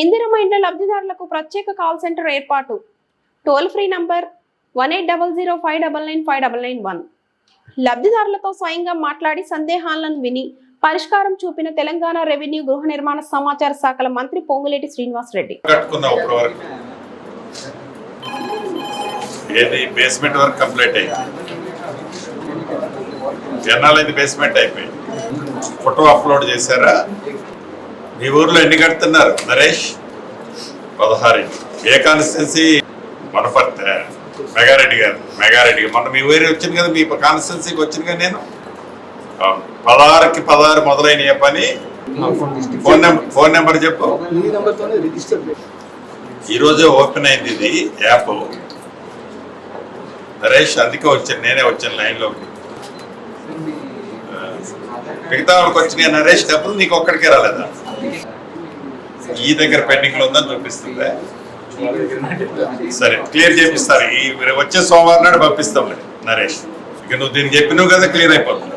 ఇందిరమ్మ ఇండ్ల లబ్ధిదారులకు ప్రత్యేక కాల్ సెంటర్ ఏర్పాటు. Toll free number one eight double zero five double nine five double nine one. లబ్ధిదారులతో స్వయంగా మాట్లాడి సందేహాలను విని పరిష్కారం చూపిన తెలంగాణ రెవెన్యూ గృహ నిర్మాణ సమాచార శాఖల మంత్రి పొంగులేటి శ్రీనివాస్ రెడ్డి ఏది బేస్మెంట్ కంప్లీట్ అయింది? బేస్మెంట్ ఫోటో అప్లోడ్ చేశారా? మీ ఊర్లో ఎన్ని కడుతున్నారు? నరేష్? పదహారు ఏ కాన్స్టిట్యున్సీ వనపర్తి మెగారెడ్డి గారు. మెగారెడ్డి గారు. మొన్న మీ ఊరి వచ్చింది కదా మీ కాన్స్టిట్యున్సీకి వచ్చింది కదా నేను. పదహారుకి పదహారు మొదలైన ఏ పని ఫోన్ నెంబర్ ఫోన్ నెంబర్ చెప్పు. ఈ నెంబర్తోనే రిజిస్టర్ ఈ రోజే ఓపెన్ అయింది ఇది యాప్. నరేష్ అందుకే వచ్చాను. నేనే వచ్చాను లైన్లోకి. మిగతా వాళ్ళకి వచ్చినాయి నరేష్? డబ్బులు నీకు ఒక్కడికే రాలేదా? ఈ దగ్గర పెండింగ్లో ఉందని చూపిస్తుంది సరే క్లియర్ చేపిస్తారు. ఈ వచ్చే సోమవారం నాడు పంపిస్తాం నరేష్ ఇక నువ్వు దీనికి చెప్పినావు కదా క్లియర్ అయిపోతుంది.